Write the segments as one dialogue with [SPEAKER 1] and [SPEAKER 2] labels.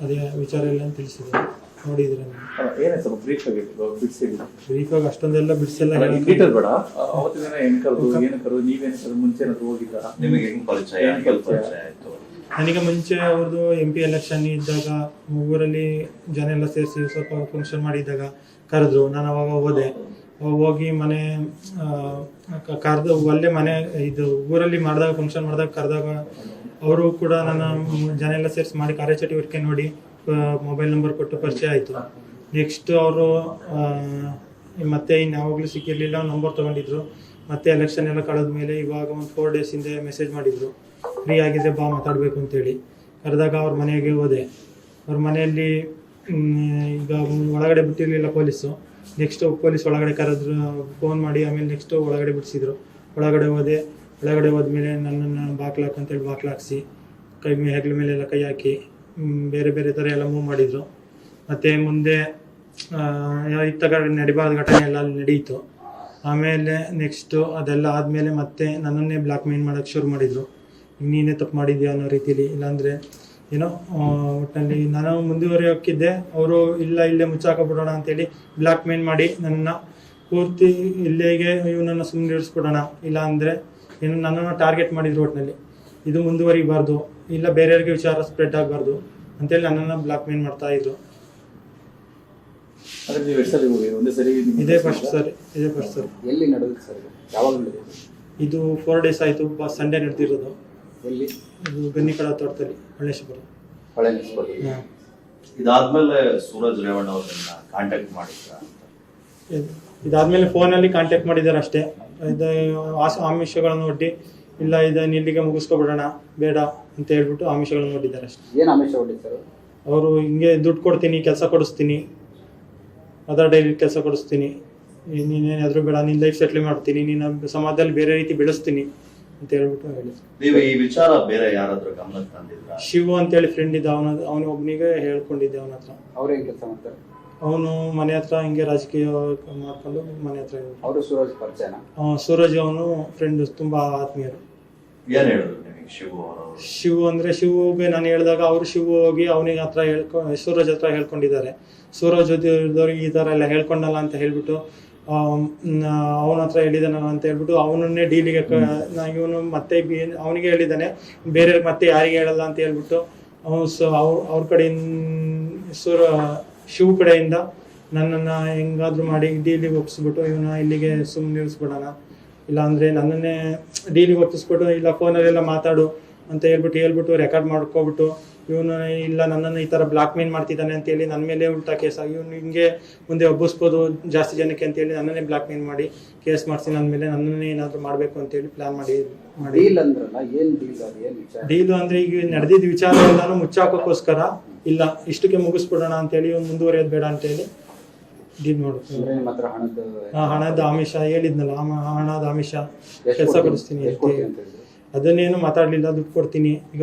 [SPEAKER 1] ಅದೇ ವಿಚಾರ ಎಲ್ಲ ತಿಳಿಸಿದೆ. ನೋಡಿದ್ರೆ
[SPEAKER 2] ಏನೇ ಸ್ವಲ್ಪ ಬ್ರೀಫ್ ಆಗಿ ಬಿಡಿಸಿಲ್ಲ
[SPEAKER 1] ಬ್ರೀಫಾಗಿ ಅಷ್ಟೊಂದೆಲ್ಲ ಬಿಡಿಸೆಲ್ಲ.
[SPEAKER 2] ಡೀಟೇಲ್ ಬೇಡ. ದಿನ ಹೆಂಗ್ ಕರೆದು ಏನು ಕರೆದು ನೀವೇನು ಕರೆದು ಮುಂಚೆ ಏನಾದ್ರು ಹೋಗಿದ್ದ
[SPEAKER 3] ನಿಮಗೆ ಹೆಂಗ್ ಪರಿಚಯ?
[SPEAKER 2] ಪರಿಚಯ?
[SPEAKER 3] ಪರಿಚಯ? ಆಯ್ತು?
[SPEAKER 1] ನನಗೆ ಮುಂಚೆ ಅವ್ರದ್ದು ಎಂ ಪಿ ಎಲೆಕ್ಷನ್ ಇದ್ದಾಗ ಊರಲ್ಲಿ ಜನ ಎಲ್ಲ ಸೇರಿಸಿ ಸ್ವಲ್ಪ ಫಂಕ್ಷನ್ ಮಾಡಿದ್ದಾಗ ಕರೆದ್ರು. ನಾನು ಅವಾಗ ಹೋದೆ. ಹೋಗಿ ಮನೆ ಕರೆದು ಅಲ್ಲೇ ಮನೆ ಇದು ಊರಲ್ಲಿ ಮಾಡಿದಾಗ ಫಂಕ್ಷನ್ ಮಾಡಿದಾಗ ಕರೆದಾಗ ಅವರು ಕೂಡ ನನ್ನ ಜನ ಎಲ್ಲ ಸೇರಿಸಿ ಮಾಡಿ ಕಾರ್ಯಚಟುವಟಿಕೆ ನೋಡಿ ಮೊಬೈಲ್ ನಂಬರ್ ಕೊಟ್ಟು ಪರಿಚಯ ಆಯಿತು. ನೆಕ್ಸ್ಟ್ ಅವರು ಮತ್ತೆ ಇನ್ನು ಯಾವಾಗಲೂ ಸಿಕ್ಕಿರಲಿಲ್ಲ ನಂಬರ್ ತೊಗೊಂಡಿದ್ರು. ಮತ್ತೆ ಎಲೆಕ್ಷನ್ ಎಲ್ಲ ಕಳೆದ ಮೇಲೆ ಇವಾಗ ಒಂದು ಫೋರ್ ಡೇಸ್ ಹಿಂದೆ ಮೆಸೇಜ್ ಮಾಡಿದ್ರು. ಫ್ರೀ ಆಗಿದ್ದೆ ಬಾ ಮಾತಾಡಬೇಕು ಅಂತೇಳಿ. ಕರೆದಾಗ ಅವ್ರ ಮನೆಗೆ ಹೋದೆ. ಅವ್ರ ಮನೆಯಲ್ಲಿ ಈಗ ಒಳಗಡೆ ಬಿಟ್ಟಿರಲಿಲ್ಲ ಪೊಲೀಸು. ನೆಕ್ಸ್ಟ್ ಪೊಲೀಸ್ ಒಳಗಡೆ ಕರೆದ್ರು ಫೋನ್ ಮಾಡಿ ಆಮೇಲೆ ನೆಕ್ಸ್ಟ್ ಒಳಗಡೆ ಬಿಡಿಸಿದ್ರು. ಒಳಗಡೆ ಹೋದೆ. ಒಳಗಡೆ ಹೋದ್ಮೇಲೆ ನನ್ನನ್ನು ಬಾಕ್ಲಾಕ್ ಅಂತೇಳಿ ಬಾಕ್ಲಾಕ್ಸಿ ಕೈ ಮೇ, ಹೆಗ್ಲ ಮೇಲೆಲ್ಲ ಕೈ ಹಾಕಿ ಬೇರೆ ಬೇರೆ ಥರ ಎಲ್ಲ ಮೂವ್ ಮಾಡಿದರು. ಮತ್ತು ಮುಂದೆ ಇತ್ತ ನಡಿಬಾರ್ದ ಘಟನೆ ಎಲ್ಲ ಅಲ್ಲಿ ನಡೆಯಿತು ಆಮೇಲೆ ನೆಕ್ಸ್ಟು ಅದೆಲ್ಲ ಆದಮೇಲೆ ಮತ್ತೆ ನನ್ನನ್ನೇ ಬ್ಲ್ಯಾಕ್ ಮೇಲ್ ಮಾಡೋಕ್ಕೆ ಶುರು ಮಾಡಿದರು. ನೀನೇ ತಪ್ಪು ಮಾಡಿದ್ಯಾ ಅನ್ನೋ ರೀತಿಲಿ, ಇಲ್ಲಾಂದರೆ ಏನೋ ಒಟ್ಟಿನಲ್ಲಿ ನಾನು ಮುಂದುವರಿಯೋಕ್ಕಿದ್ದೆ. ಅವರು, ಇಲ್ಲ, ಇಲ್ಲೇ ಮುಚ್ಚಾಕಬಿಡೋಣ ಅಂತೇಳಿ ಬ್ಲ್ಯಾಕ್ ಮೇಲ್ ಮಾಡಿ ನನ್ನ ಪೂರ್ತಿ ಇಲ್ಲಿಗೆ ಇವನನ್ನು ಸುಮ್ಮನೆ ಇರಿಸ್ಬಿಡೋಣ ಇಲ್ಲ ಏನು ನನ್ನನ್ನು ಟಾರ್ಗೆಟ್ ಮಾಡಿದ್ರು ಒಟ್ಟಿನಲ್ಲಿ ಇದು ಮುಂದುವರಿಬಾರ್ದು ಇಲ್ಲ ಬೇರೆಯವ್ರಿಗೆ ವಿಚಾರ ಸ್ಪ್ರೆಡ್ ಆಗಬಾರ್ದು ಅಂತೇಳಿ ನನ್ನನ್ನು ಬ್ಲಾಕ್ ಮೇಲ್ ಮಾಡ್ತಾ ಇದ್ರು.
[SPEAKER 2] ಅಂದ್ರೆ ನೀವು ಎಷ್ಟು ಹೋಗಿ ಒಂದೇ ಸರಿ
[SPEAKER 1] ಇದೇ ಫಸ್ಟ್ ಸರ್? ಇದೇ ಫಸ್ಟ್ ಸರ್.
[SPEAKER 4] ಎಲ್ಲಿ ನಡೆದಿತ್ತು ಸರ್ ಇದು? ಯಾವಾಗ
[SPEAKER 1] ಇದು ಫೋರ್ ಡೇಸ್ ಆಯಿತು ಸಂಡೇ ನಡೆದಿರೋದು.
[SPEAKER 4] ಎಲ್ಲಿ?
[SPEAKER 1] ಇದು ಗನ್ನಿಕಡ ತೋಟದಲ್ಲಿ ಹಳ್ಳೇಶ್ವರ
[SPEAKER 4] ಹೊಳೆ
[SPEAKER 1] ಹಾಂ.
[SPEAKER 3] ಇದಾದ್ಮೇಲೆ ಸೂರಜ್ ರೇವಣ್ಣ ಅವ್ರನ್ನ ಕಾಂಟ್ಯಾಕ್ಟ್ ಮಾಡಿದ್ರ?
[SPEAKER 1] ಇದಾದ್ಮೇಲೆ ಫೋನಲ್ಲಿ ಕಾಂಟ್ಯಾಕ್ಟ್ ಮಾಡಿದ್ದಾರೆ ಅಷ್ಟೇ ಇದು ಆಸ ಆಮಿಷಗಳನ್ನು ಒಡ್ಡಿ ಇಲ್ಲ ಇದನ್ನ ಇಲ್ಲಿಗೆ ಮುಗಿಸ್ಕೊಬಿಡೋಣ ಬೇಡ ಅಂತ ಹೇಳ್ಬಿಟ್ಟು ಆಮಿಷಗಳನ್ನು ಒಡ್ಡಿದ್ದಾರೆ ಅಷ್ಟೇ.
[SPEAKER 4] ಏನು ಆಮಿಷ ಹೊಡಿತಾರೆ ಸರ್
[SPEAKER 1] ಅವರು ಹಿಂಗೆ ದುಡ್ಡು ಕೊಡ್ತೀನಿ ಕೆಲಸ ಕೊಡಿಸ್ತೀನಿ ಅದರ್ ಡೈಲಿ ಕೆಲಸ ಕೊಡಿಸ್ತೀನಿ ನೀನೇನಾದರೂ ಬೇಡ ನಿನ್ನ ಲೈಫ್ ಸೆಟ್ಲ್ ಮಾಡ್ತೀನಿ ನಿನ್ನ ಸಮಾಜದಲ್ಲಿ ಬೇರೆ ರೀತಿ ಬೆಳೆಸ್ತೀನಿ ಅಂತ ಹೇಳ್ಬಿಟ್ಟು ಹೇಳಿದ್ರು.
[SPEAKER 3] ನೀವು ಈ ವಿಚಾರ ಬೇರೆ ಯಾರಾದ್ರೂ ಗಮನಕ್ಕೆ ತಂದಿದ್ರ?
[SPEAKER 1] ಶಿವು ಅಂತೇಳಿ ಫ್ರೆಂಡ್ ಇದ್ದ ಅವನ ಅವನ ಒಬ್ಬನಿಗೆ ಹೇಳ್ಕೊಂಡಿದ್ದೆ ಅವನ ಹತ್ರ.
[SPEAKER 4] ಅವ್ರೇನು ಕೆಲಸ ಮಾಡ್ತಾರೆ?
[SPEAKER 1] ಅವನು ಮನೆ ಹತ್ರ ಹಿಂಗೆ ರಾಜಕೀಯ ಮಾಡ್ಕೊಂಡು ಮನೆ ಹತ್ರ.
[SPEAKER 4] ಅವರು ಸೂರಜ್ ಪರಿಚಯನ?
[SPEAKER 1] ಆ, ಸೂರಜ್ ಅವನು ಫ್ರೆಂಡ್ ತುಂಬಾ ಆತ್ಮೀಯರು.
[SPEAKER 3] ಏನ್ ಹೇಳಿದ್ರು ನಿಮಗೆ ಶಿವು ಅವರು?
[SPEAKER 1] ಶಿವು ಅಂದ್ರೆ ಶಿವುಗೆ ನಾನು ಹೇಳಿದಾಗ ಅವರು ಶಿವು ಹೋಗಿ ಅವನಿಗೆ ಹತ್ರ ಹೇಳ್ಕೊ ಸೂರಜ್ ಹತ್ರ ಹೇಳ್ಕೊಂಡಿದ್ದಾರೆ. ಸೂರಜ್ ಇದ್ದವ್ರಿಗೆ ಈ ತರ ಎಲ್ಲ ಹೇಳ್ಕೊಂಡಲ್ಲ ಅಂತ ಹೇಳ್ಬಿಟ್ಟು ಅವನ ಹತ್ರ ಹೇಳಿದಾನ ಅಂತ ಹೇಳ್ಬಿಟ್ಟು ಅವನನ್ನೇ ಡೀಲಿಗೆ ಇವನು ಮತ್ತೆ ಅವನಿಗೆ ಹೇಳಿದ್ದಾನೆ. ಬೇರೆ ಮತ್ತೆ ಯಾರಿಗೆ ಹೇಳಲ್ಲ ಅಂತ ಹೇಳ್ಬಿಟ್ಟು ಅವನು ಸೊ ಅವ್ರ ಅವ್ರ ಕಡೆಯಿಂದ ಸೂರ ಶಿವ ಕಡೆಯಿಂದ ನನ್ನನ್ನು ಹೆಂಗಾದ್ರೂ ಮಾಡಿ ಡೀಲಿಗೆ ಒಪ್ಪಿಸ್ಬಿಟ್ಟು ಇವನ ಇಲ್ಲಿಗೆ ಸುಮ್ಮನೆ ನಿಲ್ಲಿಸ್ಬಿಡೋಣ. ಇಲ್ಲಾಂದರೆ ನನ್ನನ್ನೇ ಡೀಲಿಗೆ ಒಪ್ಪಿಸ್ಬಿಟ್ಟು ಇಲ್ಲ ಫೋನಲ್ಲೆಲ್ಲ ಮಾತಾಡು ಅಂತ ಹೇಳ್ಬಿಟ್ಟು ಹೇಳ್ಬಿಟ್ಟು ರೆಕಾರ್ಡ್ ಮಾಡ್ಕೊಬಿಟ್ಟು ಇವನು ಇಲ್ಲ ನನ್ನನ್ನು ಈ ಥರ ಬ್ಲಾಕ್ ಮೇಲ್ ಮಾಡ್ತಿದ್ದಾನೆ ಅಂತೇಳಿ ನನ್ನ ಮೇಲೆ ಉಲ್ಟಾ ಕೇಸ್ ಆಗಿ ಇವನು ಹಿಂಗೆ ಮುಂದೆ ಒಬ್ಬಿಸ್ಬೋದು ಜಾಸ್ತಿ ಜನಕ್ಕೆ ಅಂತೇಳಿ ನನ್ನನ್ನೇ ಬ್ಲಾಕ್ ಮೇಲ್ ಮಾಡಿ ಕೇಸ್ ಮಾಡಿಸಿ ನನ್ನ ಮೇಲೆ ನನ್ನನ್ನೇ ಏನಾದರೂ ಮಾಡಬೇಕು ಅಂತೇಳಿ ಹೇಳಿ ಮಾಡಿ ಮಾಡಿ.
[SPEAKER 4] ಡೀಲ್
[SPEAKER 1] ಅಂದರೆ ಈಗ ನಡೆದಿದ್ದ ವಿಚಾರ ಎಲ್ಲಾನು ಮುಚ್ಚಾಕೋಕ್ಕೋಸ್ಕರ ಇಲ್ಲ ಇಷ್ಟಕ್ಕೆ ಮುಗಿಸ್ಬಿಡೋಣ ಅಂತೇಳಿ ಇವ್ನು ಮುಂದುವರಿಯೋದು ಬೇಡ ಅಂತೇಳಿ ಡೀಲ್
[SPEAKER 4] ಮಾಡ್ತೀನಿ ಹಣದ
[SPEAKER 1] ಆಮಿಷ ಹೇಳಿದ್ನಲ್ಲ ಹಣದ ಆಮಿಷ ಕೆಲಸ ಕೊಡಿಸ್ತೀನಿ ಅಂತ.
[SPEAKER 4] ಅಂತ
[SPEAKER 1] ಅದನ್ನೇನು ಮಾತಾಡಲಿಲ್ಲ ದುಡ್ಡು ಕೊಡ್ತೀನಿ. ಈಗ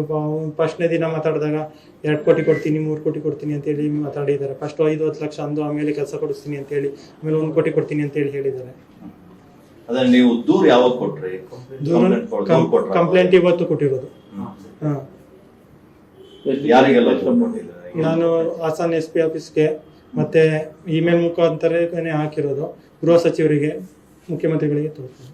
[SPEAKER 1] ಫಸ್ಟ್ನೇ ದಿನ ಮಾತಾಡಿದಾಗ ಎರಡು ಕೋಟಿ ಕೊಡ್ತೀನಿ ಮೂರು ಕೋಟಿ ಕೊಡ್ತೀನಿ ಅಂತೇಳಿ ಮಾತಾಡಿದ್ದಾರೆ. ಫಸ್ಟ್ ಐದು ಹತ್ತು ಲಕ್ಷ ಅಂದು ಆಮೇಲೆ ಕೆಲಸ ಕೊಡಿಸ್ತೀನಿ ಅಂತೇಳಿ ಆಮೇಲೆ ಒಂದು ಕೋಟಿ ಕೊಡ್ತೀನಿ ಅಂತೇಳಿ ಹೇಳಿದ್ದಾರೆ.
[SPEAKER 3] ನೀವು ದೂರ ಯಾವಾಗ ಕೊಟ್ರಿ?
[SPEAKER 1] ಕಂಪ್ಲೇಂಟ್ ಇವತ್ತು ಕೊಟ್ಟಿರೋದು? ನಾನು ಹಾಸನ್ ಎಸ್ ಪಿ ಆಫೀಸ್ಗೆ ಮತ್ತೆ ಇಮೇಲ್ ಮುಖಾಂತರ ಹಾಕಿರೋದು. ಗೃಹ ಸಚಿವರಿಗೆ ಮುಖ್ಯಮಂತ್ರಿಗಳಿಗೆ ತೋರಿಸ್ತೀನಿ.